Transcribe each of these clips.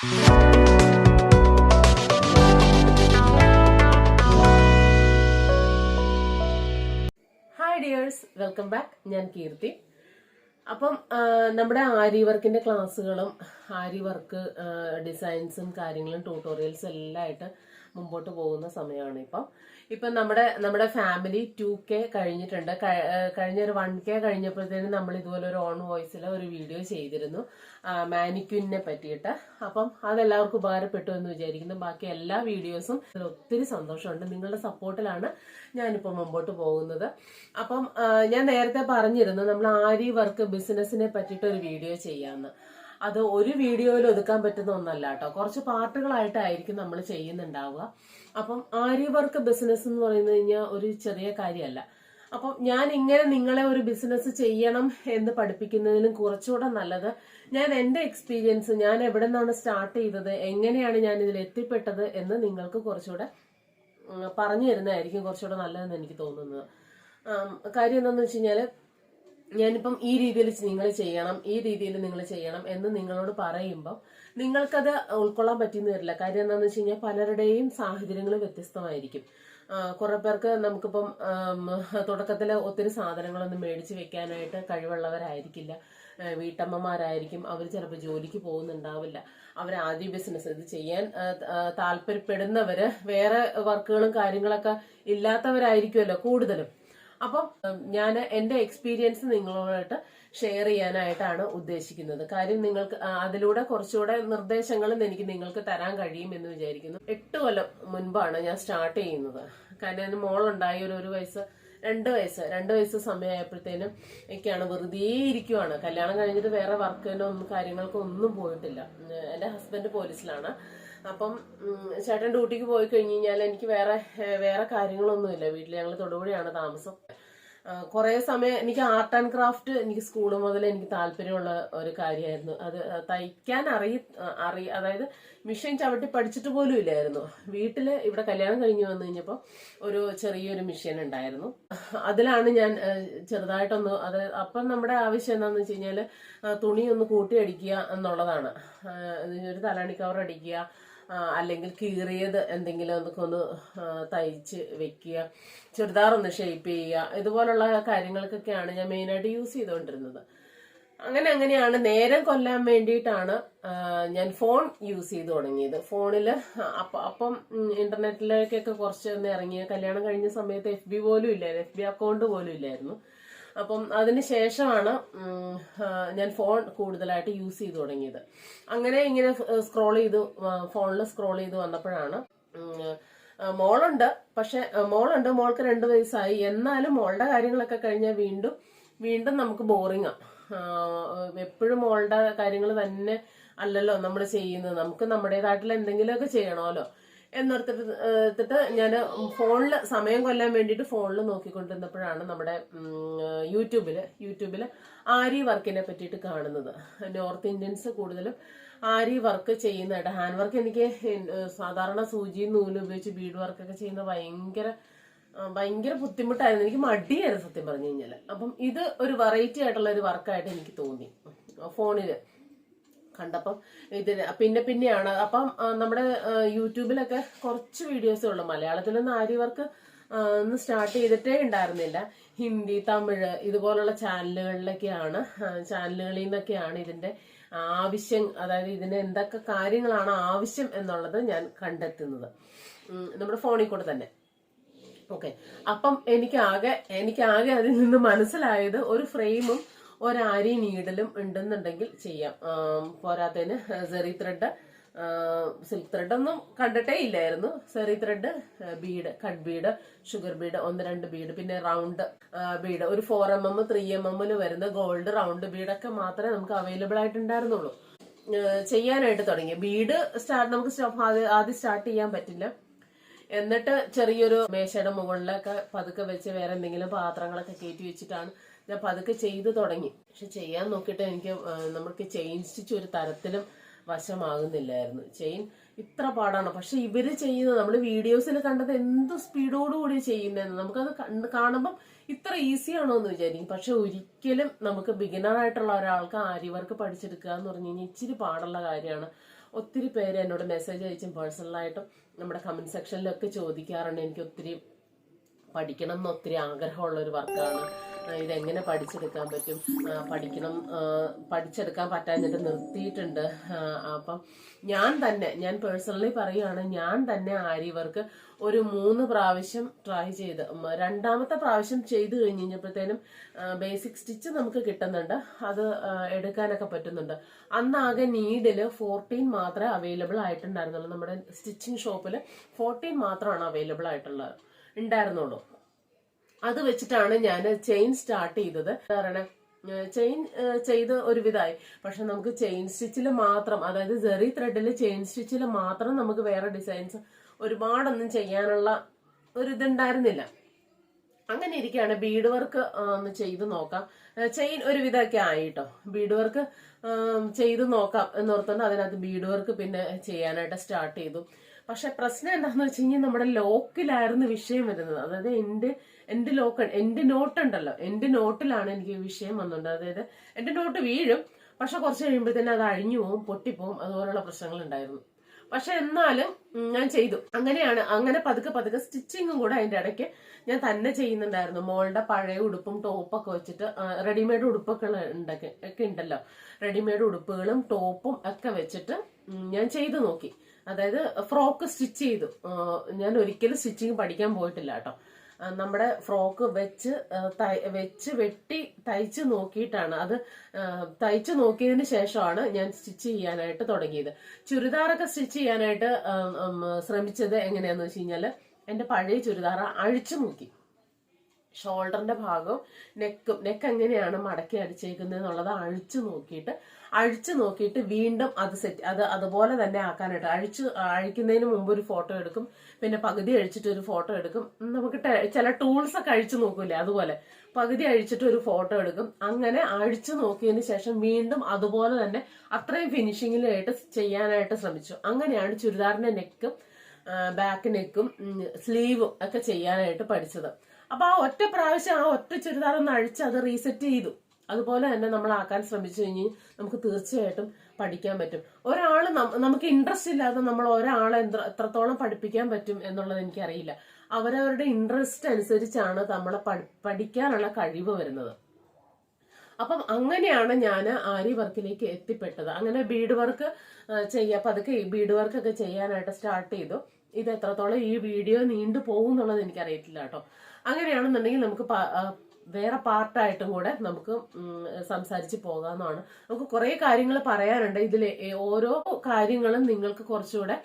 Hi dears welcome back ഞാൻ കീർത്തി. അപ്പം നമ്മുടെ ആരി വർക്കിന്റെ ക്ലാസ്സുകളും ആരി വർക്ക് ഡിസൈൻസും കാര്യങ്ങളും ട്യൂട്ടോറിയൽസും എല്ലാം ആയിട്ട് മുമ്പോട്ട് പോകുന്ന സമയമാണ് ഇപ്പം. ഇപ്പം നമ്മുടെ നമ്മുടെ ഫാമിലി ടു കെ കഴിഞ്ഞിട്ടുണ്ട്. കഴിഞ്ഞ ഒരു വൺ കെ കഴിഞ്ഞപ്പോഴത്തേനും നമ്മൾ ഇതുപോലെ ഒരു ഓൺ വോയിസിൽ ഒരു വീഡിയോ ചെയ്തിരുന്നു. മാനിക്യൂനെ പറ്റിയിട്ട്. അപ്പം അതെല്ലാവർക്കും ഉപകാരപ്പെട്ടു എന്ന് വിചാരിക്കുന്നു. ബാക്കി എല്ലാ വീഡിയോസും ഒത്തിരി സന്തോഷമുണ്ട്. നിങ്ങളുടെ സപ്പോർട്ടിലാണ് ഞാനിപ്പോൾ മുമ്പോട്ട് പോകുന്നത്. അപ്പം ഞാൻ നേരത്തെ പറഞ്ഞിരുന്നു നമ്മൾ ആരി വർക്ക് ബിസിനസ്സിനെ പറ്റിയിട്ട് ഒരു വീഡിയോ ചെയ്യാമെന്ന് അത് ഒരു വീഡിയോയിൽ ഒതുക്കാൻ പറ്റുന്ന ഒന്നല്ല കേട്ടോ. കുറച്ച് പാർട്ടുകളായിട്ടായിരിക്കും നമ്മൾ ചെയ്യുന്നുണ്ടാവുക. അപ്പം ആര്യ വർക്ക് ബിസിനസ് എന്ന് പറയുന്നത് കഴിഞ്ഞാൽ ഒരു ചെറിയ കാര്യമല്ല. അപ്പം ഞാൻ ഇങ്ങനെ നിങ്ങളെ ഒരു ബിസിനസ് ചെയ്യണം എന്ന് പഠിപ്പിക്കുന്നതിലും കുറച്ചുകൂടെ നല്ലത് ഞാൻ എന്റെ എക്സ്പീരിയൻസ് ഞാൻ എവിടെ നിന്നാണ് സ്റ്റാർട്ട് ചെയ്തത് എങ്ങനെയാണ് ഞാൻ ഇതിൽ എത്തിപ്പെട്ടത് എന്ന് നിങ്ങൾക്ക് കുറച്ചുകൂടെ പറഞ്ഞു തരുന്നതായിരിക്കും കുറച്ചുകൂടെ നല്ലതെന്ന് എനിക്ക് തോന്നുന്നത്. കാര്യം എന്താണെന്ന് വെച്ച് കഴിഞ്ഞാൽ ഞാനിപ്പം ഈ രീതിയിൽ നിങ്ങൾ ചെയ്യണം ഈ രീതിയിൽ നിങ്ങൾ ചെയ്യണം എന്ന് നിങ്ങളോട് പറയുമ്പം നിങ്ങൾക്കത് ഉൾക്കൊള്ളാൻ പറ്റിയെന്ന് വരില്ല. കാര്യം എന്താണെന്ന് വെച്ച് കഴിഞ്ഞാൽ പലരുടെയും സാഹചര്യങ്ങൾ വ്യത്യസ്തമായിരിക്കും. കുറെ പേർക്ക് നമുക്കിപ്പം തുടക്കത്തിൽ ഒത്തിരി സാധനങ്ങളൊന്നും മേടിച്ച് വെക്കാനായിട്ട് കഴിവുള്ളവരായിരിക്കില്ല. വീട്ടമ്മമാരായിരിക്കും. അവർ ചിലപ്പോൾ ജോലിക്ക് പോകുന്നുണ്ടാവില്ല. അവർ ആദ്യ ബിസിനസ് ഇത് ചെയ്യാൻ താല്പര്യപ്പെടുന്നവര് വേറെ വർക്കുകളും കാര്യങ്ങളൊക്കെ ഇല്ലാത്തവരായിരിക്കുമല്ലോ കൂടുതലും. അപ്പം ഞാൻ എന്റെ എക്സ്പീരിയൻസ് നിങ്ങളോടായിട്ട് ഷെയർ ചെയ്യാനായിട്ടാണ് ഉദ്ദേശിക്കുന്നത്. കാര്യം നിങ്ങൾക്ക് അതിലൂടെ കുറച്ചുകൂടെ നിർദ്ദേശങ്ങളും എനിക്ക് നിങ്ങൾക്ക് തരാൻ കഴിയും എന്ന് വിചാരിക്കുന്നു. എട്ട് കൊല്ലം മുൻപാണ് ഞാൻ സ്റ്റാർട്ട് ചെയ്യുന്നത്. കാരണം എന്റെ മോളുണ്ടായി ഒരു ഒരു വയസ്സ് രണ്ട് വയസ്സ്. രണ്ട് വയസ്സ് സമയമായപ്പോഴത്തേനും ഒക്കെയാണ് വെറുതെ ഇരിക്കുവാണ്. കല്യാണം കഴിഞ്ഞിട്ട് വേറെ വർക്കിനോ ഒന്നും കാര്യങ്ങൾക്കോ ഒന്നും പോയിട്ടില്ല. എന്റെ ഹസ്ബൻഡ് പോലീസിലാണ് അപ്പം ചേട്ടൻ ഡ്യൂട്ടിക്ക് പോയി കഴിഞ്ഞ് കഴിഞ്ഞാൽ എനിക്ക് വേറെ വേറെ കാര്യങ്ങളൊന്നുമില്ല. വീട്ടിൽ ഞങ്ങൾ തൊടുപുഴയാണ് താമസം. കുറേ സമയം എനിക്ക് ആർട്ട് ആൻഡ് ക്രാഫ്റ്റ് എനിക്ക് സ്കൂൾ മുതൽ എനിക്ക് താല്പര്യമുള്ള ഒരു കാര്യമായിരുന്നു അത് തയ്ക്കാൻ അറിയ അറിയ അതായത് മിഷൻ ചവിട്ടി പഠിച്ചിട്ട് പോലും ഇല്ലായിരുന്നു. വീട്ടിൽ ഇവിടെ കല്യാണം കഴിഞ്ഞ് വന്നു കഴിഞ്ഞപ്പോൾ ഒരു ചെറിയൊരു മിഷൻ ഉണ്ടായിരുന്നു. അതിലാണ് ഞാൻ ചെറുതായിട്ടൊന്ന് അത് അപ്പം നമ്മുടെ ആവശ്യം എന്താണെന്ന് വെച്ച് കഴിഞ്ഞാൽ തുണി ഒന്ന് കൂട്ടി അടിക്കുക എന്നുള്ളതാണ്. ഒരു തലാണി കവർ അടിക്കുക അല്ലെങ്കിൽ കീറിയത് എന്തെങ്കിലും ഒന്നൊക്കെ ഒന്ന് തയ്ച്ച് വെക്കുക ചുരിദാർ ഒന്ന് ഷേപ്പ് ചെയ്യുക ഇതുപോലുള്ള കാര്യങ്ങൾക്കൊക്കെയാണ് ഞാൻ മെയിനായിട്ട് യൂസ് ചെയ്തുകൊണ്ടിരുന്നത്. അങ്ങനെ അങ്ങനെയാണ് നേരം കൊല്ലാൻ വേണ്ടിയിട്ടാണ് ഞാൻ ഫോൺ യൂസ് ചെയ്ത് തുടങ്ങിയത്. ഫോണിൽ അപ്പം അപ്പം ഇന്റർനെറ്റിലേക്കൊക്കെ കുറച്ച് ഒന്ന് ഇറങ്ങിയ കല്യാണം കഴിഞ്ഞ സമയത്ത് എഫ് ബി പോലും ഇല്ലായിരുന്നു. എഫ് ബി അക്കൗണ്ട് പോലും ഇല്ലായിരുന്നു. അപ്പം അതിന് ശേഷമാണ് ഞാൻ ഫോൺ കൂടുതലായിട്ട് യൂസ് ചെയ്ത് തുടങ്ങിയത്. അങ്ങനെ ഇങ്ങനെ സ്ക്രോൾ ചെയ്തു ഫോണിൽ സ്ക്രോൾ ചെയ്തു വന്നപ്പോഴാണ് മോളുണ്ട്. പക്ഷെ മോളുണ്ട്. മോൾക്ക് രണ്ട് വയസ്സായി. എന്നാലും മോളുടെ കാര്യങ്ങളൊക്കെ കഴിഞ്ഞാൽ വീണ്ടും വീണ്ടും നമുക്ക് ബോറിംഗ് എപ്പോഴും മോളുടെ കാര്യങ്ങൾ തന്നെ അല്ലല്ലോ നമ്മൾ ചെയ്യുന്നത്. നമുക്ക് നമ്മുടേതായിട്ടുള്ള എന്തെങ്കിലുമൊക്കെ ചെയ്യണമല്ലോ. എന്നോർത്തിട്ട് ഞാൻ ഫോണിൽ സമയം കൊല്ലാൻ വേണ്ടിയിട്ട് ഫോണിൽ നോക്കിക്കൊണ്ടിരുന്നപ്പോഴാണ് നമ്മുടെ യൂട്യൂബിൽ യൂട്യൂബിൽ ആരി വർക്കിനെ പറ്റിയിട്ട് കാണുന്നത്. നോർത്ത് ഇന്ത്യൻസ് കൂടുതലും ആരി വർക്ക് ചെയ്യുന്നതായിട്ട് ഹാൻഡ് വർക്ക് എനിക്ക് സാധാരണ സൂചിയും നൂലും ഉപയോഗിച്ച് ബീഡ് വർക്കൊക്കെ ചെയ്യുന്ന ഭയങ്കര ഭയങ്കര ബുദ്ധിമുട്ടായിരുന്നു. എനിക്ക് മടിയായിരുന്നു സത്യം പറഞ്ഞു കഴിഞ്ഞാൽ അപ്പം ഇത് ഒരു വെറൈറ്റി ആയിട്ടുള്ള ഒരു വർക്കായിട്ട് എനിക്ക് തോന്നി. ഫോണിൽ കണ്ടപ്പം ഇതിന് പിന്നെ പിന്നെയാണ്. അപ്പം നമ്മുടെ യൂട്യൂബിലൊക്കെ കുറച്ച് വീഡിയോസേ ഉള്ളൂ. മലയാളത്തിലൊന്നും ആര്യവർക്ക് വർക്ക് ഒന്ന് സ്റ്റാർട്ട് ചെയ്തിട്ടേ ഉണ്ടായിരുന്നില്ല. ഹിന്ദി തമിഴ് ഇതുപോലുള്ള ചാനലുകളിലൊക്കെയാണ് ചാനലുകളിൽ നിന്നൊക്കെയാണ് ഇതിന്റെ ആവശ്യം അതായത് ഇതിന് എന്തൊക്കെ കാര്യങ്ങളാണ് ആവശ്യം എന്നുള്ളത് ഞാൻ കണ്ടെത്തുന്നത്. നമ്മുടെ ഫോണിൽ കൂടെ തന്നെ. ഓക്കെ അപ്പം എനിക്കാകെ എനിക്കാകെ അതിൽ നിന്ന് മനസ്സിലായത് ഒരു ഫ്രെയിമും ഒരാരി നീഡലും ഉണ്ടെന്നുണ്ടെങ്കിൽ ചെയ്യാം. പോരാത്തതിന് സെറി ത്രെഡ് സിൽക്ക് ത്രെഡ് ഒന്നും കണ്ടിട്ടേ ഇല്ലായിരുന്നു. സെറി thread bead cut bead sugar bead ഒന്ന് രണ്ട് ബീഡ് പിന്നെ റൗണ്ട് ബീഡ് ഒരു four M M three M എമ്മിൽ വരുന്ന ഗോൾഡ് റൗണ്ട് ബീഡൊക്കെ മാത്രമേ നമുക്ക് അവൈലബിൾ ആയിട്ടുണ്ടായിരുന്നുള്ളൂ. ചെയ്യാനായിട്ട് തുടങ്ങി. ബീഡ് സ്റ്റാർട്ട് നമുക്ക് ആദ്യം സ്റ്റാർട്ട് ചെയ്യാൻ പറ്റില്ല. എന്നിട്ട് ചെറിയൊരു മേശയുടെ മുകളിലൊക്കെ പതുക്കെ വെച്ച് വേറെ എന്തെങ്കിലും പാത്രങ്ങളൊക്കെ കയറ്റി വെച്ചിട്ടാണ് ഞാൻ പതുക്കെ ചെയ്തു തുടങ്ങി. പക്ഷെ ചെയ്യാൻ നോക്കിയിട്ട് എനിക്ക് നമുക്ക് ചെയിൻ സ്റ്റിച്ച് ഒരു തരത്തിലും വശമാകുന്നില്ലായിരുന്നു. ചെയിൻ ഇത്ര പാടാണ്. പക്ഷെ ഇവർ ചെയ്യുന്നത് നമ്മൾ വീഡിയോസിൽ കണ്ടത് എന്ത് സ്പീഡോടുകൂടി ചെയ്യുന്നതെന്ന് നമുക്കത് കണ്ട് കാണുമ്പം ഇത്ര ഈസി ആണോ എന്ന് വിചാരിക്കും. പക്ഷെ ഒരിക്കലും നമുക്ക് ബിഗിനർ ആയിട്ടുള്ള ഒരാൾക്ക് ആരി വർക്ക് പഠിച്ചെടുക്കുക എന്ന് പറഞ്ഞു കഴിഞ്ഞാൽ ഇച്ചിരി പാടുള്ള കാര്യമാണ്. ഒത്തിരി പേര് എന്നോട് മെസ്സേജ് അയച്ചും പേഴ്സണലായിട്ടും നമ്മുടെ കമന്റ് സെക്ഷനിലൊക്കെ ചോദിക്കാറുണ്ട്. എനിക്ക് ഒത്തിരി പഠിക്കണം എന്ന് ഒത്തിരി ആഗ്രഹമുള്ള ഒരു വർക്കാണ് ഇതെങ്ങനെ പഠിച്ചെടുക്കാൻ പറ്റും? പഠിക്കണം പഠിച്ചെടുക്കാൻ പറ്റാഞ്ഞിട്ട് നിർത്തിയിട്ടുണ്ട്. അപ്പം ഞാൻ തന്നെ ഞാൻ പേഴ്സണലി പറയുകയാണ് ഞാൻ തന്നെ ആര്യവർക്ക് വർക്ക് ഒരു മൂന്ന് പ്രാവശ്യം ട്രൈ ചെയ്ത് രണ്ടാമത്തെ പ്രാവശ്യം ചെയ്ത് കഴിഞ്ഞ് കഴിഞ്ഞപ്പോഴത്തേനും ബേസിക് സ്റ്റിച്ച് നമുക്ക് കിട്ടുന്നുണ്ട്. അത് എടുക്കാനൊക്കെ പറ്റുന്നുണ്ട്. അന്നാകെ നീഡിൽ ഫോർട്ടീൻ മാത്രമേ അവൈലബിൾ ആയിട്ടുണ്ടായിരുന്നുള്ളൂ. നമ്മുടെ സ്റ്റിച്ചിങ് ഷോപ്പിൽ ഫോർട്ടീൻ മാത്രമാണ് അവൈലബിൾ ആയിട്ടുള്ളത് ഉണ്ടായിരുന്നുള്ളൂ. അത് വെച്ചിട്ടാണ് ഞാൻ ചെയിൻ സ്റ്റാർട്ട് ചെയ്തത്. കാരണം ചെയിൻ ചെയ്ത് ഒരുവിധമായി പക്ഷെ നമുക്ക് ചെയിൻ സ്റ്റിച്ചിൽ മാത്രം അതായത് ജെറി ത്രെഡിൽ ചെയിൻ സ്റ്റിച്ചിൽ മാത്രം നമുക്ക് വേറെ ഡിസൈൻസ് ഒരുപാടൊന്നും ചെയ്യാനുള്ള ഒരു ഇതുണ്ടായിരുന്നില്ല അങ്ങനെ ഇരിക്കുകയാണ് ബീഡ് വർക്ക് ഒന്ന് ചെയ്ത് നോക്കാം. ചെയിൻ ഒരുവിധമൊക്കെ ആയിട്ടോ. ബീഡ് വർക്ക് ചെയ്ത് നോക്കാം എന്നോർത്തുകൊണ്ട് അതിനകത്ത് ബീഡ് വർക്ക് പിന്നെ ചെയ്യാനായിട്ട് സ്റ്റാർട്ട് ചെയ്തു. പക്ഷെ പ്രശ്നം എന്താണെന്ന് വെച്ച് കഴിഞ്ഞാൽ നമ്മുടെ ലോക്കിലായിരുന്നു വിഷയം വരുന്നത്. അതായത് എന്റെ എന്റെ ലോക്ക് എന്റെ നോട്ട് ഉണ്ടല്ലോ. എന്റെ നോട്ടിലാണ് എനിക്ക് വിഷയം വന്നുണ്ട് അതായത് എന്റെ നോട്ട് വീഴും. പക്ഷെ കുറച്ച് കഴിയുമ്പോഴത്തേനും അത് അഴിഞ്ഞു പോവും പൊട്ടിപ്പോവും. അതുപോലുള്ള പ്രശ്നങ്ങൾ ഉണ്ടായിരുന്നു പക്ഷെ എന്നാലും ഞാൻ ചെയ്തു. അങ്ങനെയാണ് അങ്ങനെ പതുക്കെ പതുക്കെ സ്റ്റിച്ചിങ്ങും കൂടെ അതിന്റെ ഇടയ്ക്ക് ഞാൻ തന്നെ ചെയ്യുന്നുണ്ടായിരുന്നു. മോളുടെ പഴയ ഉടുപ്പും ടോപ്പൊക്കെ വെച്ചിട്ട് റെഡിമെയ്ഡ് ഉടുപ്പൊക്കെ ഉണ്ടൊക്കെ ഒക്കെ ഉണ്ടല്ലോ. റെഡിമെയ്ഡ് ഉടുപ്പുകളും ടോപ്പും ഒക്കെ വെച്ചിട്ട് ഞാൻ ചെയ്തു നോക്കി. അതായത് ഫ്രോക്ക് സ്റ്റിച്ച് ചെയ്തു. ഞാൻ ഒരിക്കലും സ്റ്റിച്ചിങ് പഠിക്കാൻ പോയിട്ടില്ല കേട്ടോ. നമ്മുടെ ഫ്രോക്ക് വെച്ച് വെച്ച് വെട്ടി തയ്ച്ച് നോക്കിയിട്ടാണ്. അത് തയ്ച്ച് നോക്കിയതിന് ശേഷമാണ് ഞാൻ സ്റ്റിച്ച് ചെയ്യാനായിട്ട് തുടങ്ങിയത്. ചുരിദാറൊക്കെ സ്റ്റിച്ച് ചെയ്യാനായിട്ട് ശ്രമിച്ചത് എങ്ങനെയാന്ന് വെച്ച് കഴിഞ്ഞാൽ എന്റെ പഴയ ചുരിദാർ അഴിച്ചു നോക്കി. ഷോൾഡറിന്റെ ഭാഗവും നെക്കും നെക്ക് എങ്ങനെയാണ് മടക്കി അടിച്ചേക്കുന്നത് എന്നുള്ളത് അഴിച്ചു നോക്കിയിട്ട് അഴിച്ചു നോക്കിയിട്ട് വീണ്ടും അത് സെറ്റ് അത് അതുപോലെ തന്നെ ആക്കാനായിട്ട് അഴിച്ചു അഴിക്കുന്നതിന് മുമ്പ് ഒരു ഫോട്ടോ എടുക്കും പിന്നെ പകുതി അഴിച്ചിട്ട് ഒരു ഫോട്ടോ എടുക്കും. നമുക്ക് ചില ടൂൾസ് ഒക്കെ അഴിച്ചു നോക്കൂലേ അതുപോലെ. പകുതി അഴിച്ചിട്ട് ഒരു ഫോട്ടോ എടുക്കും. അങ്ങനെ അഴിച്ചു നോക്കിയതിന് ശേഷം വീണ്ടും അതുപോലെ തന്നെ അത്രയും ഫിനിഷിങ്ങിലായിട്ട് ചെയ്യാനായിട്ട് ശ്രമിച്ചു. അങ്ങനെയാണ് ചുരിദാറിന്റെ നെക്കും ബാക്ക് നെക്കും സ്ലീവും ഒക്കെ ചെയ്യാനായിട്ട് പഠിച്ചത്. അപ്പൊ ആ ഒറ്റ പ്രാവശ്യം ആ ഒറ്റ ചുരിദാർ ഒന്ന് അഴിച്ച് അത് റീസെറ്റ് ചെയ്തു. അതുപോലെ തന്നെ നമ്മൾ ആക്കാൻ ശ്രമിച്ചു കഴിഞ്ഞാൽ നമുക്ക് തീർച്ചയായിട്ടും പഠിക്കാൻ പറ്റും. ഒരാൾ നമുക്ക് ഇൻട്രസ്റ്റ് ഇല്ലാതെ നമ്മൾ ഒരാളെ എത്രത്തോളം പഠിപ്പിക്കാൻ പറ്റും എന്നുള്ളത് എനിക്കറിയില്ല. അവരവരുടെ ഇൻട്രസ്റ്റ് അനുസരിച്ചാണ് നമ്മളെ പഠിക്കാനുള്ള കഴിവ് വരുന്നത്. അപ്പം അങ്ങനെയാണ് ഞാൻ ആരി വർക്കിലേക്ക് എത്തിപ്പെട്ടത്. അങ്ങനെ ബീഡ് വർക്ക് ചെയ്യാ. അതൊക്കെ ബീഡ് വർക്കൊക്കെ ചെയ്യാനായിട്ട് സ്റ്റാർട്ട് ചെയ്തു. ഇത് എത്രത്തോളം ഈ വീഡിയോ നീണ്ടു പോകും എന്നുള്ളത് എനിക്കറിയത്തില്ല കേട്ടോ. അങ്ങനെയാണെന്നുണ്ടെങ്കിൽ നമുക്ക് വേറെ പാർട്ടായിട്ടും കൂടെ നമുക്ക് സംസാരിച്ച് പോകാമെന്നാണ് നമുക്ക് കുറേ കാര്യങ്ങൾ പറയാനുണ്ട്. ഇതിലെ ഓരോ കാര്യങ്ങളും നിങ്ങൾക്ക് കുറച്ചുകൂടെ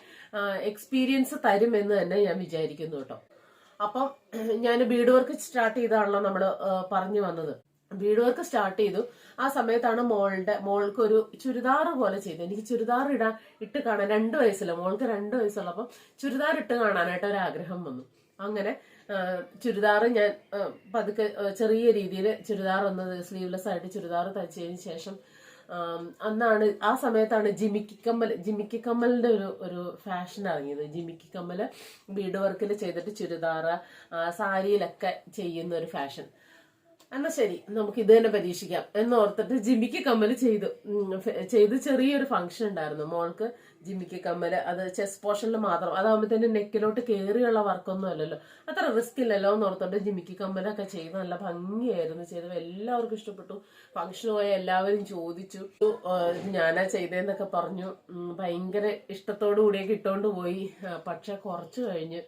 എക്സ്പീരിയൻസ് തരുമെന്ന് തന്നെ ഞാൻ വിചാരിക്കുന്നു കേട്ടോ. അപ്പം ഞാൻ ബീഡ് വർക്ക് സ്റ്റാർട്ട് ചെയ്താണല്ലോ നമ്മൾ പറഞ്ഞു വന്നത്. ബീഡ് വർക്ക് സ്റ്റാർട്ട് ചെയ്തു. ആ സമയത്താണ് മോളുടെ മോൾക്ക് ഒരു ചുരിദാർ പോലെ ചെയ്തു എനിക്ക് ചുരിദാർ ഇടാൻ ഇട്ട് കാണാൻ രണ്ട് വയസ്സില്ല? മോൾക്ക് രണ്ട് വയസ്സുള്ളപ്പം ചുരിദാർ ഇട്ട് കാണാനായിട്ട് ഒരു ആഗ്രഹം വന്നു. അങ്ങനെ ചുരിദാർ ഞാൻ പതുക്കെ ചെറിയ രീതിയിൽ ചുരിദാർ ഒന്ന് സ്ലീവ്ലെസ് ആയിട്ട് ചുരിദാർ തയ്ച്ചതിന് ശേഷം അന്നാണ് ആ സമയത്താണ് ജിമിക്കി കമ്മൽ ഒരു ഒരു ഫാഷൻ ഇറങ്ങിയത്. ജിമിക്കി വീട് വർക്കിൽ ചെയ്തിട്ട് ചുരിദാർ സാരിയിലൊക്കെ ചെയ്യുന്ന ഒരു ഫാഷൻ. എന്നാ ശരി നമുക്ക് ഇത് തന്നെ പരീക്ഷിക്കാം. എന്നോർത്തിട്ട് ജിമ്മിക്ക് കമ്മൽ ചെയ്തു. ചെയ്ത് ചെറിയൊരു ഫംഗ്ഷൻ ഉണ്ടായിരുന്നു. മോൾക്ക് ജിമ്മിക്ക് കമ്മൽ അത് ചെസ് പോർഷനിൽ മാത്രം. അതാകുമ്പോഴത്തേനും നെക്കിലോട്ട് കയറിയുള്ള വർക്കൊന്നും അല്ലല്ലോ. അത്ര റിസ്ക് ഇല്ലല്ലോ എന്നോർത്തോണ്ട് ജിമ്മിക്ക് കമ്മലൊക്കെ ചെയ്ത് നല്ല ഭംഗിയായിരുന്നു ചെയ്തത്. എല്ലാവർക്കും ഇഷ്ടപ്പെട്ടു. ഫംഗ്ഷൻ പോയ എല്ലാവരും ചോദിച്ചു. ഞാനാ ചെയ്തതെന്നൊക്കെ പറഞ്ഞു. ഭയങ്കര ഇഷ്ടത്തോടു കൂടിയൊക്കെ ഇട്ടുകൊണ്ട് പോയി പക്ഷെ കുറച്ച് കഴിഞ്ഞ്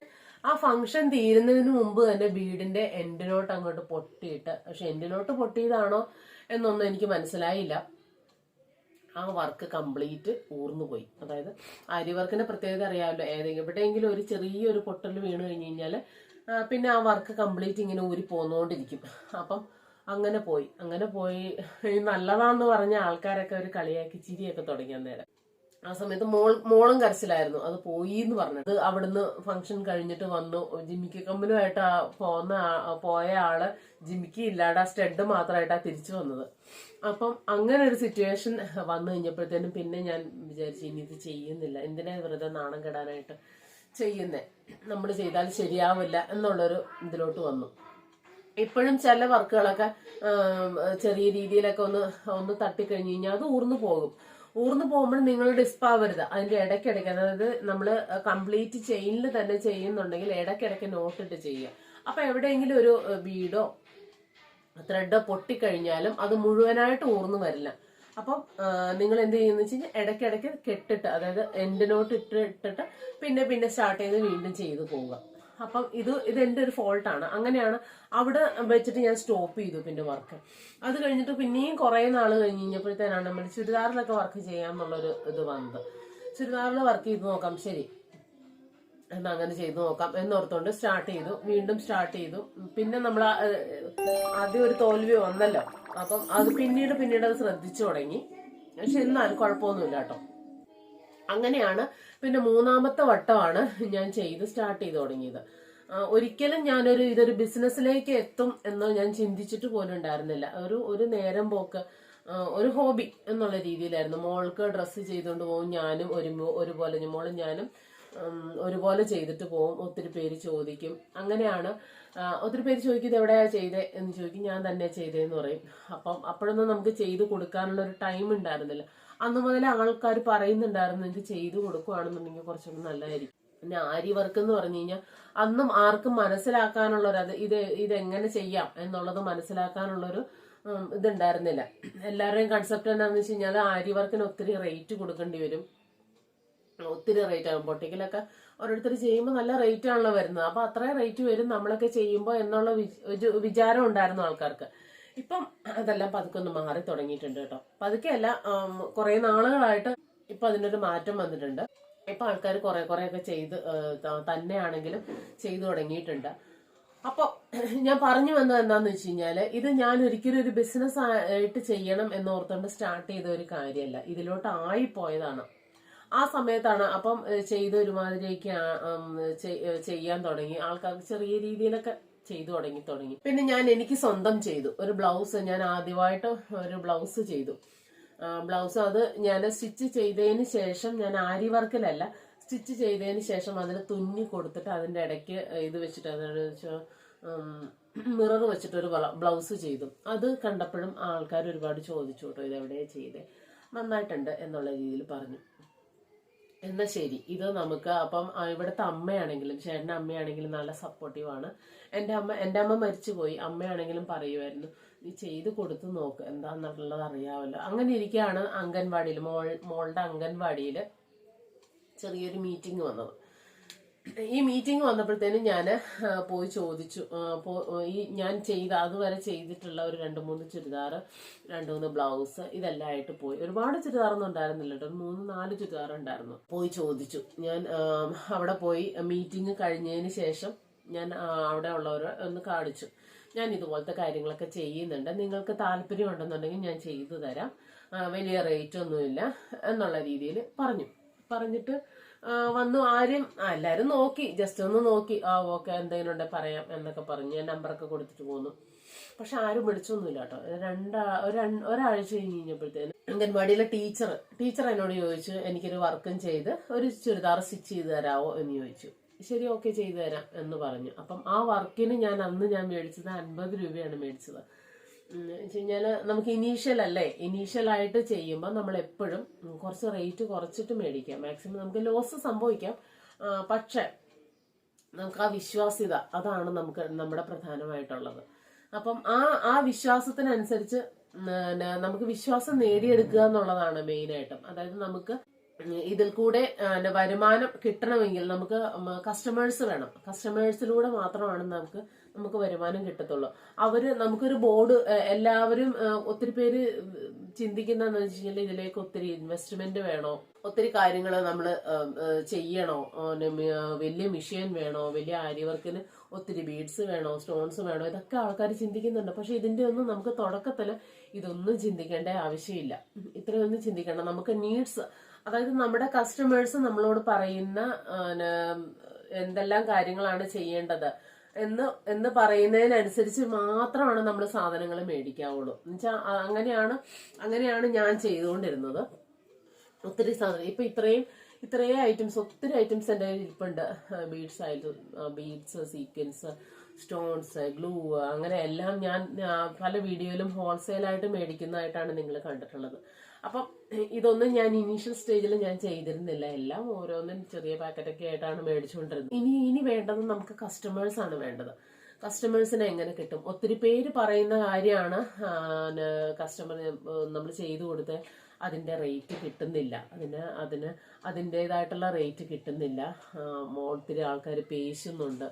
ആ ഫംഗ്ഷൻ തീരുന്നതിന് മുമ്പ് തന്നെ വീടിന്റെ എൻഡിലോട്ട് അങ്ങോട്ട് പൊട്ടിയിട്ട് പക്ഷെ എൻഡിലോട്ട് പൊട്ടിയതാണോ എന്നൊന്നും എനിക്ക് മനസ്സിലായില്ല. ആ വർക്ക് കംപ്ലീറ്റ് ഊർന്നു പോയി. അതായത് അരി വർക്കിന്റെ പ്രത്യേകത അറിയാമല്ലോ. ഏതെങ്കിലും എവിടെയെങ്കിലും ഒരു ചെറിയൊരു പൊട്ടൽ വീണ് കഴിഞ്ഞ് കഴിഞ്ഞാൽ പിന്നെ ആ വർക്ക് കംപ്ലീറ്റ് ഇങ്ങനെ ഊരി പോന്നുകൊണ്ടിരിക്കും അപ്പം അങ്ങനെ പോയി. അങ്ങനെ പോയി. നല്ലതാന്ന് പറഞ്ഞ ആൾക്കാരൊക്കെ ഒരു കളിയാക്കി ചിരിയൊക്കെ തുടങ്ങിയ അന്നേരം. ആ സമയത്ത് മോൾ മോളും കരച്ചിലായിരുന്നു. അത് പോയി എന്ന് പറഞ്ഞത്. അവിടുന്ന് ഫംഗ്ഷൻ കഴിഞ്ഞിട്ട് വന്നു. ജിമ്മിക്ക് കമ്പനുമായിട്ട് പോന്ന പോയ ആൾ ജിമ്മിക്ക് ഇല്ലാണ്ട് ആ സ്റ്റഡ് മാത്രമായിട്ടാ തിരിച്ചു വന്നത്. അപ്പം അങ്ങനെ ഒരു സിറ്റുവേഷൻ വന്നു കഴിഞ്ഞപ്പോഴത്തേനും പിന്നെ ഞാൻ വിചാരിച്ചു ഇനി ഇത് ചെയ്യുന്നില്ല. എന്തിനാ വെറുതെ നാണം കെടാനായിട്ട് ചെയ്യുന്നേ? നമ്മൾ ചെയ്താൽ ശരിയാവില്ല എന്നുള്ളൊരു ഇതിലോട്ട് വന്നു. ഇപ്പോഴും ചില വർക്കുകളൊക്കെ ചെറിയ രീതിയിലൊക്കെ ഒന്ന് ഒന്ന് തട്ടിക്കഴിഞ്ഞ് കഴിഞ്ഞാൽ അത് ഊർന്നു പോകും. ഊർന്നു പോകുമ്പോൾ നിങ്ങൾ ഡിസ്പാവരുത് അതിന്റെ ഇടയ്ക്കിടയ്ക്ക് അതായത് നമ്മൾ കംപ്ലീറ്റ് ചെയിനിൽ തന്നെ ചെയ്യുന്നുണ്ടെങ്കിൽ ഇടയ്ക്കിടയ്ക്ക് നോട്ടിട്ട് ചെയ്യുക. അപ്പൊ എവിടെയെങ്കിലും ഒരു ബീഡോ ത്രെഡോ പൊട്ടിക്കഴിഞ്ഞാലും അത് മുഴുവനായിട്ട് ഊർന്നു വരില്ല. അപ്പം നിങ്ങൾ എന്ത് ചെയ്യുന്ന വെച്ച് കഴിഞ്ഞാൽ ഇടയ്ക്കിടയ്ക്ക് കെട്ടിട്ട് അതായത് എൻഡിനോട്ട് ഇട്ട് ഇട്ടിട്ട് പിന്നെ പിന്നെ സ്റ്റാർട്ട് ചെയ്ത് വീണ്ടും ചെയ്തു പോവുക. അപ്പം ഇത് ഇത് എന്റെ ഒരു ഫോൾട്ടാണ്. അങ്ങനെയാണ് അവിടെ വെച്ചിട്ട് ഞാൻ സ്റ്റോപ്പ് ചെയ്തു പിന്നെ വർക്ക്. അത് കഴിഞ്ഞിട്ട് പിന്നെയും കുറേ നാൾ കഴിഞ്ഞ് കഴിഞ്ഞപ്പോഴത്തേനാണ് നമ്മൾ ചുരിദാറിലൊക്കെ വർക്ക് ചെയ്യാമെന്നുള്ളൊരു ഇത് വന്നത്. ചുരിദാറിൽ വർക്ക് ചെയ്ത് നോക്കാം. ശരി. എന്നാൽ അങ്ങനെ ചെയ്തു നോക്കാം എന്നോർത്തോണ്ട് സ്റ്റാർട്ട് ചെയ്തു. വീണ്ടും സ്റ്റാർട്ട് ചെയ്തു. പിന്നെ നമ്മൾ ആദ്യം ഒരു തോൽവി വന്നല്ലോ. അപ്പം അത് പിന്നീട് പിന്നീട് അത് ശ്രദ്ധിച്ചു തുടങ്ങി. പക്ഷെ എന്നാലും കുഴപ്പമൊന്നുമില്ല കേട്ടോ. അങ്ങനെയാണ് പിന്നെ മൂന്നാമത്തെ വട്ടമാണ് ഞാൻ ചെയ്ത് സ്റ്റാർട്ട് ചെയ്ത് തുടങ്ങിയത്. ഒരിക്കലും ഞാനൊരു ഇതൊരു ബിസിനസ്സിലേക്ക് എത്തും എന്ന് ഞാൻ ചിന്തിച്ചിട്ട് പോലും ഉണ്ടായിരുന്നില്ല. ഒരു ഒരു നേരം പോക്ക് ഒരു ഹോബി എന്നുള്ള രീതിയിലായിരുന്നു. മോൾക്ക് ഡ്രസ്സ് ചെയ്തുകൊണ്ട് പോകും ഞാനും ഒരു ഒരുപോലെ മോളും ഞാനും ഒരുപോലെ ചെയ്തിട്ട് പോകും ഒത്തിരി പേര് ചോദിക്കും. അങ്ങനെയാണ് ഒത്തിരി പേര് ചോദിക്കും എവിടെയാ ചെയ്തേ? എന്ന് ചോദിക്കും. ഞാൻ തന്നെ ചെയ്തേന്ന് പറയും. അപ്പം അപ്പോഴൊന്നും നമുക്ക് ചെയ്തു കൊടുക്കാനുള്ള ഒരു ടൈം ഉണ്ടായിരുന്നില്ല. അന്ന് മുതൽ ആൾക്കാർ പറയുന്നുണ്ടായിരുന്നു എനിക്ക് ചെയ്തു കൊടുക്കുകയാണെന്നുണ്ടെങ്കിൽ കുറച്ചുകൂടി നല്ലതായിരിക്കും. പിന്നെ ആരി വർക്ക് എന്ന് പറഞ്ഞു കഴിഞ്ഞാൽ അന്നും ആർക്കും മനസ്സിലാക്കാനുള്ള ഒരു അത് ഇത് ഇതെങ്ങനെ ചെയ്യാം എന്നുള്ളത് മനസ്സിലാക്കാനുള്ളൊരു ഇതുണ്ടായിരുന്നില്ല. എല്ലാവരുടെയും കൺസെപ്റ്റ് എന്താണെന്ന് വെച്ച് കഴിഞ്ഞാൽ ആരി വർക്കിന് ഒത്തിരി റേറ്റ് കൊടുക്കേണ്ടി വരും. ഒത്തിരി റേറ്റ് ആകും. പൊട്ടിക്കലൊക്കെ ഓരോരുത്തർ ചെയ്യുമ്പോൾ നല്ല റേറ്റ് ആണല്ലോ വരുന്നത്. അപ്പൊ അത്രയും റേറ്റ് വരും നമ്മളൊക്കെ ചെയ്യുമ്പോൾ എന്നുള്ള ഒരു വിചാരം ഉണ്ടായിരുന്നു ആൾക്കാർക്ക്. ഇപ്പം അതെല്ലാം പതുക്കെ ഒന്ന് മാറി തുടങ്ങിയിട്ടുണ്ട് കേട്ടോ. പതുക്കെ അല്ല കുറെ നാളുകളായിട്ട് ഇപ്പൊ അതിനൊരു മാറ്റം വന്നിട്ടുണ്ട്. ഇപ്പൊ ആൾക്കാർ കുറെ കുറെ ഒക്കെ ചെയ്ത് തന്നെയാണെങ്കിലും ചെയ്തു തുടങ്ങിയിട്ടുണ്ട്. അപ്പൊ ഞാൻ പറഞ്ഞു വന്നത് എന്താന്ന് വെച്ച് കഴിഞ്ഞാൽ ഇത് ഞാൻ ഒരിക്കലും ഒരു ബിസിനസ് ആയിട്ട് ചെയ്യണം എന്ന് ഓർത്തുകൊണ്ട് സ്റ്റാർട്ട് ചെയ്ത ഒരു കാര്യമല്ല ഇതിലോട്ട് ആയിപ്പോയതാണ്. ആ സമയത്താണ് അപ്പം ചെയ്ത് ഒരുമാതിരിയൊക്കെ ചെയ്യാൻ തുടങ്ങി. ആൾക്കാർക്ക് ചെറിയ രീതിയിലൊക്കെ ചെയ്തു തുടങ്ങി തുടങ്ങി. പിന്നെ ഞാൻ എനിക്ക് സ്വന്തം ചെയ്തു. ഒരു ബ്ലൗസ് ഞാൻ ആദ്യമായിട്ട് ഒരു ബ്ലൗസ് ചെയ്തു. ബ്ലൗസ് അത് ഞാൻ സ്റ്റിച്ച് ചെയ്തതിന് ശേഷം ഞാൻ ആരി വർക്കിലല്ല സ്റ്റിച്ച് ചെയ്തതിന് ശേഷം അതിൽ തുന്നി കൊടുത്തിട്ട് അതിന്റെ ഇടയ്ക്ക് ഇത് വെച്ചിട്ട് അതായത് മിറർ വെച്ചിട്ട് ഒരു ബ്ലൗസ് ചെയ്തു. അത് കണ്ടപ്പോഴും ആൾക്കാർ ഒരുപാട് ചോദിച്ചു കേട്ടോ ഇത് എവിടെയാ ചെയ്തേ? നന്നായിട്ടുണ്ട് എന്നുള്ള രീതിയിൽ പറഞ്ഞു. എന്നാ ശരി. ഇത് നമുക്ക് അപ്പം ഇവിടുത്തെ അമ്മയാണെങ്കിലും ചേട്ടന്റെ അമ്മയാണെങ്കിലും നല്ല സപ്പോർട്ടീവ് ആണ്. എന്റെ അമ്മ എന്റെ അമ്മ മരിച്ചു പോയി അമ്മയാണെങ്കിലും പറയുമായിരുന്നു നീ ചെയ്ത് കൊടുത്ത് നോക്ക് എന്താന്നുള്ളത് അറിയാമല്ലോ. അങ്ങനെ ഇരിക്കുകയാണ് അംഗൻവാടിയിൽ മോൾ മോളുടെ അംഗൻവാടിയിൽ ചെറിയൊരു മീറ്റിംഗ് വന്നത്. ഈ മീറ്റിംഗ് വന്നപ്പോഴത്തേനും ഞാൻ പോയി ചോദിച്ചു. ഈ ഞാൻ ചെയ്ത അതുവരെ ചെയ്തിട്ടുള്ള ഒരു രണ്ട് മൂന്ന് ചുരിദാർ രണ്ട് മൂന്ന് ബ്ലൗസ് ഇതെല്ലാം ആയിട്ട് പോയി. ഒരുപാട് ചുരിദാറൊന്നും ഉണ്ടായിരുന്നില്ല കേട്ടോ. മൂന്ന് നാല് ചുരിദാർ ഉണ്ടായിരുന്നു. പോയി ചോദിച്ചു. ഞാൻ അവിടെ പോയി മീറ്റിംഗ് കഴിഞ്ഞതിന് ശേഷം ഞാൻ അവിടെ ഉള്ളവരെ ഒന്ന് കാണിച്ചു. ഞാൻ ഇതുപോലത്തെ കാര്യങ്ങളൊക്കെ ചെയ്യുന്നുണ്ട്. നിങ്ങൾക്ക് താല്പര്യം ഉണ്ടെന്നുണ്ടെങ്കിൽ ഞാൻ ചെയ്തു തരാം. വലിയ റേറ്റ് ഒന്നുമില്ല എന്നുള്ള രീതിയിൽ പറഞ്ഞു. പറഞ്ഞിട്ട് വന്നു ആരും എല്ലാരും നോക്കി ജസ്റ്റ് ഒന്ന് നോക്കി ആ ഓക്കെ എന്തെങ്കിലും ഉണ്ടെ പറയാം എന്നൊക്കെ പറഞ്ഞു ഞാൻ നമ്പറൊക്കെ കൊടുത്തിട്ട് പോന്നു. പക്ഷെ ആരും വിളിച്ചൊന്നുമില്ല കേട്ടോ. രണ്ടാ ഒരു ഒരാഴ്ച കഴിഞ്ഞ് കഴിഞ്ഞപ്പോഴത്തേന് അംഗൻവാടിയിലെ ടീച്ചർ ടീച്ചർ എന്നോട് ചോദിച്ചു എനിക്കൊരു വർക്കും ചെയ്ത് ഒരു ചുരിദാർ സ്റ്റിച്ച് ചെയ്ത് തരാമോ എന്ന് ചോദിച്ചു. ശരി ഓക്കെ ചെയ്തു തരാം എന്ന് പറഞ്ഞു. അപ്പം ആ വർക്കിന് ഞാൻ അന്ന് ഞാൻ മേടിച്ചത് അൻപത് രൂപയാണ് മേടിച്ചത്. എന്ന് വെച്ച് കഴിഞ്ഞാൽ നമുക്ക് ഇനീഷ്യൽ അല്ലേ? ഇനീഷ്യൽ ആയിട്ട് ചെയ്യുമ്പോൾ നമ്മൾ എപ്പോഴും കുറച്ച് റേറ്റ് കുറച്ചിട്ട് മേടിക്കാം. മാക്സിമം നമുക്ക് ലോസ് സംഭവിക്കാം. പക്ഷെ നമുക്ക് ആ വിശ്വാസ്യത അതാണ് നമുക്ക് നമ്മുടെ പ്രധാനമായിട്ടുള്ളത്. അപ്പം ആ ആ വിശ്വാസത്തിനനുസരിച്ച് നമുക്ക് വിശ്വാസം നേടിയെടുക്കുക എന്നുള്ളതാണ് മെയിനായിട്ടും അതായത് നമുക്ക് ഇതിൽ കൂടെ വരുമാനം കിട്ടണമെങ്കിൽ നമുക്ക് കസ്റ്റമേഴ്സ് വേണം. കസ്റ്റമേഴ്സിലൂടെ മാത്രമാണ് നമുക്ക് നമുക്ക് വരുമാനം കിട്ടത്തുള്ളൂ. അവർ നമുക്കൊരു ബോർഡ് എല്ലാവരും ഒത്തിരി പേര് ചിന്തിക്കുന്നതെന്ന് വെച്ച് കഴിഞ്ഞാൽ ഇതിലേക്ക് ഒത്തിരി ഇൻവെസ്റ്റ്മെന്റ് വേണോ? ഒത്തിരി കാര്യങ്ങൾ നമ്മൾ ചെയ്യണോ? വലിയ മിഷ്യൻ വേണോ? വലിയ ആര്യവർക്കിന് ഒത്തിരി ബീഡ്സ് വേണോ? സ്റ്റോൺസ് വേണോ? ഇതൊക്കെ ആൾക്കാർ ചിന്തിക്കുന്നുണ്ട്. പക്ഷെ ഇതിന്റെ ഒന്നും നമുക്ക് തുടക്കത്തിൽ ഇതൊന്നും ചിന്തിക്കേണ്ട ആവശ്യമില്ല. ഇത്രയൊന്നും ചിന്തിക്കേണ്ട. നമുക്ക് നീഡ്സ് അതായത് നമ്മുടെ കസ്റ്റമേഴ്സ് നമ്മളോട് പറയുന്ന എന്തെല്ലാം കാര്യങ്ങളാണ് ചെയ്യേണ്ടത്? എന്ന് എന്ന് പറയുന്നതിനനുസരിച്ച് മാത്രമാണ് നമ്മൾ സാധനങ്ങൾ മേടിക്കാവുള്ളൂ. എന്നുവെച്ചാൽ അങ്ങനെയാണ് അങ്ങനെയാണ് ഞാൻ ചെയ്തുകൊണ്ടിരുന്നത്. ഒത്തിരി സാധനം ഇപ്പം ഇത്രയും ഇത്രയും ഐറ്റംസ് ഒത്തിരി ഐറ്റംസ് എന്റെ കയ്യിൽ ഇരിപ്പുണ്ട്. ബീഡ്സ് ആയിട്ട് ബീഡ്സ് സീക്വൻസ് സ്റ്റോൺസ് ഗ്ലൂ അങ്ങനെ എല്ലാം ഞാൻ പല വീഡിയോയിലും ഹോൾസെയിലായിട്ട് മേടിക്കുന്നതായിട്ടാണ് നിങ്ങൾ കണ്ടിട്ടുള്ളത്. അപ്പം ഇതൊന്നും ഞാൻ ഇനീഷ്യൽ സ്റ്റേജിൽ ഞാൻ ചെയ്തിരുന്നില്ല. എല്ലാം ഓരോന്നും ചെറിയ പാക്കറ്റൊക്കെ ആയിട്ടാണ് മേടിച്ചുകൊണ്ടിരുന്നത്. ഇനി ഇനി വേണ്ടത് നമുക്ക് കസ്റ്റമേഴ്സ് ആണ് വേണ്ടത്. കസ്റ്റമേഴ്സിനെ എങ്ങനെ കിട്ടും? ഒത്തിരി പേര് പറയുന്ന കാര്യമാണ് കസ്റ്റമർ നമ്മൾ ചെയ്തു കൊടുത്ത് അതിന്റെ റേറ്റ് കിട്ടുന്നില്ല. അതിന് അതിന് അതിന്റെതായിട്ടുള്ള റേറ്റ് കിട്ടുന്നില്ല. ഒത്തിരി ആൾക്കാർ പേശുന്നുണ്ട്.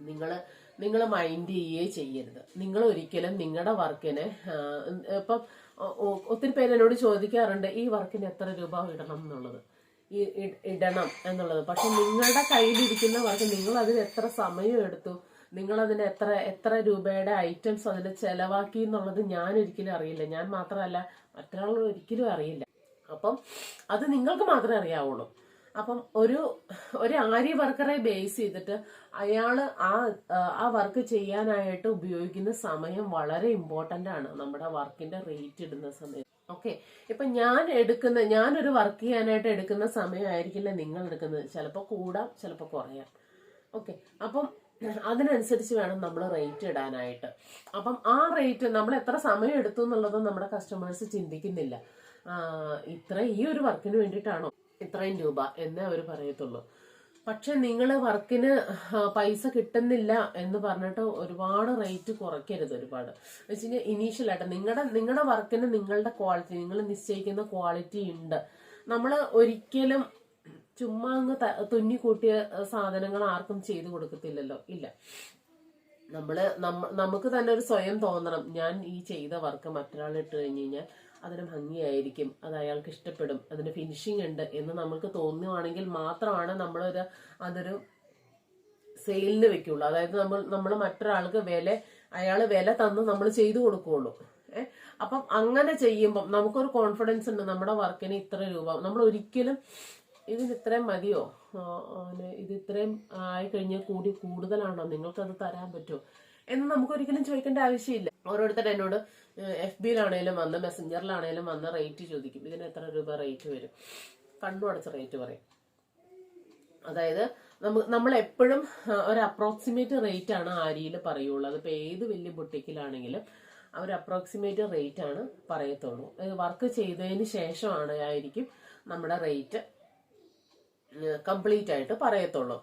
നിങ്ങൾ നിങ്ങൾ മൈൻഡ് ചെയ്യേ ചെയ്യരുത്. നിങ്ങൾ ഒരിക്കലും നിങ്ങളുടെ വർക്കിനെ ഇപ്പം ഒത്തിരി പേര് എന്നോട് ചോദിക്കാറുണ്ട് ഈ വർക്കിന് എത്ര രൂപ ഇടണം എന്നുള്ളത്? ഈ ഇടണം എന്നുള്ളത്? പക്ഷെ നിങ്ങളുടെ കയ്യിലിരിക്കുന്ന വർക്ക് നിങ്ങൾ അതിന് എത്ര സമയം എടുത്തു? നിങ്ങൾ അതിന് എത്ര എത്ര രൂപയുടെ ഐറ്റംസ് അതിന് ചെലവാക്കി എന്നുള്ളത് ഞാൻ ഒരിക്കലും അറിയില്ല. ഞാൻ മാത്രമല്ല മറ്റൊരാളും ഒരിക്കലും അറിയില്ല. അപ്പം അത് നിങ്ങൾക്ക് മാത്രമേ അറിയാവുള്ളൂ. അപ്പം ഒരു ഒരു ആര്യ വർക്കറെ ബേസ് ചെയ്തിട്ട് അയാൾ ആ ആ വർക്ക് ചെയ്യാനായിട്ട് ഉപയോഗിക്കുന്ന സമയം വളരെ ഇമ്പോർട്ടന്റ് ആണ് നമ്മുടെ വർക്കിന്റെ റേറ്റ് ഇടുന്ന സമയം. ഓക്കെ ഇപ്പൊ ഞാൻ എടുക്കുന്ന ഞാനൊരു വർക്ക് ചെയ്യാനായിട്ട് എടുക്കുന്ന സമയമായിരിക്കില്ല നിങ്ങൾ എടുക്കുന്നത്. ചിലപ്പോൾ കൂടാം ചിലപ്പോൾ കുറയാം. ഓക്കെ അപ്പം അതിനനുസരിച്ച് വേണം നമ്മൾ റേറ്റ് ഇടാനായിട്ട്. അപ്പം ആ റേറ്റ് നമ്മൾ എത്ര സമയം എടുത്തു എന്നുള്ളത് നമ്മുടെ കസ്റ്റമേഴ്സ് ചിന്തിക്കുന്നില്ല. ഇത്ര ഈ ഒരു വർക്കിന് വേണ്ടിയിട്ടാണോ? ഇത്രയും രൂപ എന്നേ അവർ പറയത്തുള്ളൂ. പക്ഷെ നിങ്ങൾ വർക്കിന് പൈസ കിട്ടുന്നില്ല എന്ന് പറഞ്ഞിട്ട് ഒരുപാട് റേറ്റ് കുറയ്ക്കരുത് ഒരുപാട്. വെച്ച് കഴിഞ്ഞാൽ ഇനീഷ്യൽ ആയിട്ട് നിങ്ങളുടെ നിങ്ങളുടെ വർക്കിന് നിങ്ങളുടെ ക്വാളിറ്റി നിങ്ങൾ നിശ്ചയിക്കുന്ന ക്വാളിറ്റി ഉണ്ട്. നമ്മൾ ഒരിക്കലും ചുമ്മാ അങ്ങ് തുന്നി തുന്നിക്കൂട്ടിയ സാധനങ്ങൾ ആർക്കും ചെയ്തു കൊടുക്കത്തില്ലല്ലോ. ഇല്ല. നമ്മൾ നമ്മ നമുക്ക് തന്നെ ഒരു സ്വയം തോന്നണം. ഞാൻ ഈ ചെയ്ത വർക്ക് മറ്റൊരാൾ ഇട്ട് കഴിഞ്ഞ് കഴിഞ്ഞാൽ അതിന് ഭംഗിയായിരിക്കും അത് അയാൾക്ക് ഇഷ്ടപ്പെടും അതിന് ഫിനിഷിംഗ് ഉണ്ട് എന്ന് നമുക്ക് തോന്നുവാണെങ്കിൽ മാത്രമാണ് നമ്മളൊരു അതൊരു സെയിലിന് വെക്കുള്ളൂ. അതായത് നമ്മൾ നമ്മൾ മറ്റൊരാൾക്ക് വില അയാൾ വില തന്ന് നമ്മൾ ചെയ്തു കൊടുക്കുകയുള്ളൂ ഏഹ് അപ്പം അങ്ങനെ ചെയ്യുമ്പം നമുക്കൊരു കോൺഫിഡൻസ് ഉണ്ട് നമ്മുടെ വർക്കിന് ഇത്ര രൂപ. നമ്മൾ ഒരിക്കലും ഇതിന് ഇത്രയും മതിയോ? ഇത് ഇത്രയും ആയി കഴിഞ്ഞാൽ കൂടി കൂടുതലാണോ? നിങ്ങൾക്കത് തരാൻ പറ്റുമോ? എന്ന് നമുക്കൊരിക്കലും ചോദിക്കേണ്ട ആവശ്യമില്ല. ഓരോരുത്തർ എന്നോട് എഫ് ബിയിലാണേലും വന്ന് മെസ്സഞ്ചറിലാണേലും വന്ന് റേറ്റ് ചോദിക്കും. ഇതിന് എത്ര രൂപ റേറ്റ് വരും? കണ്ണു അടച്ച റേറ്റ് പറയും. അതായത് നമ്മ നമ്മൾ എപ്പോഴും ഒരു അപ്രോക്സിമേറ്റ് റേറ്റ് ആണ് ആരിയിൽ പറയുള്ളൂ. അതിപ്പോൾ ഏത് വലിയ ബുട്ടിക്കിലാണെങ്കിലും അവർ അപ്രോക്സിമേറ്റ് റേറ്റ് ആണ് പറയത്തുള്ളൂ. വർക്ക് ചെയ്തതിന് ശേഷമാണ് ആയിരിക്കും നമ്മുടെ റേറ്റ് കംപ്ലീറ്റ് ആയിട്ട് പറയത്തുള്ളൂ.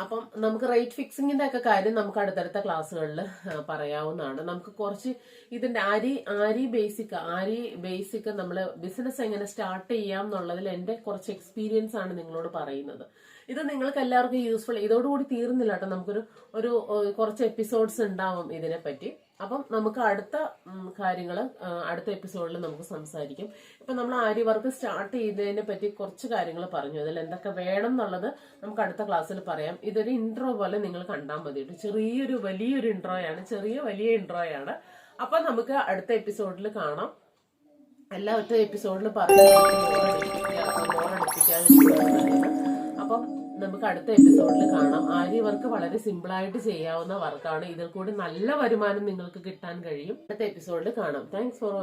അപ്പം നമുക്ക് റേറ്റ് ഫിക്സിങ്ങിന്റെ ഒക്കെ കാര്യം നമുക്ക് അടുത്തടുത്ത ക്ലാസ്സുകളിൽ പറയാവുന്നതാണ്. നമുക്ക് കുറച്ച് ഇതിന്റെ ആരി ആരി ബേസിക് ആരി ബേസിക് നമ്മൾ ബിസിനസ് എങ്ങനെ സ്റ്റാർട്ട് ചെയ്യാം എന്നുള്ളതിൽ എന്റെ കുറച്ച് എക്സ്പീരിയൻസ് ആണ് നിങ്ങളോട് പറയുന്നത്. ഇത് നിങ്ങൾക്ക് എല്ലാവർക്കും യൂസ്ഫുൾ ഇതോടുകൂടി തീർന്നില്ല കേട്ടോ. നമുക്കൊരു ഒരു കുറച്ച് എപ്പിസോഡ്സ് ഉണ്ടാവും ഇതിനെപ്പറ്റി. അപ്പം നമുക്ക് അടുത്ത കാര്യങ്ങൾ അടുത്ത എപ്പിസോഡിൽ നമുക്ക് സംസാരിക്കും. ഇപ്പം നമ്മൾ ആര്യ വർക്ക് സ്റ്റാർട്ട് ചെയ്തതിനെ പറ്റി കുറച്ച് കാര്യങ്ങൾ പറഞ്ഞു. അതിൽ എന്തൊക്കെ വേണം എന്നുള്ളത് നമുക്ക് അടുത്ത ക്ലാസ്സിൽ പറയാം. ഇതൊരു ഇൻട്രോ പോലെ നിങ്ങൾ കണ്ടാൽ മതി ചെറിയൊരു വലിയൊരു ഇൻട്രോയാണ് ചെറിയ വലിയ ഇൻട്രോയാണ് അപ്പം നമുക്ക് അടുത്ത എപ്പിസോഡിൽ കാണാം. എല്ലാ ഒറ്റ എപ്പിസോഡിൽ പറഞ്ഞു അപ്പം നമുക്ക് അടുത്ത എപ്പിസോഡിൽ കാണാം. ആര്യ വർക്ക് വളരെ സിമ്പിൾ ആയിട്ട് ചെയ്യാവുന്ന വർക്കാണ് ഇതിൽ കൂടി നല്ല വരുമാനം നിങ്ങൾക്ക് കിട്ടാൻ കഴിയും. അടുത്ത എപ്പിസോഡിൽ കാണാം. Thanks for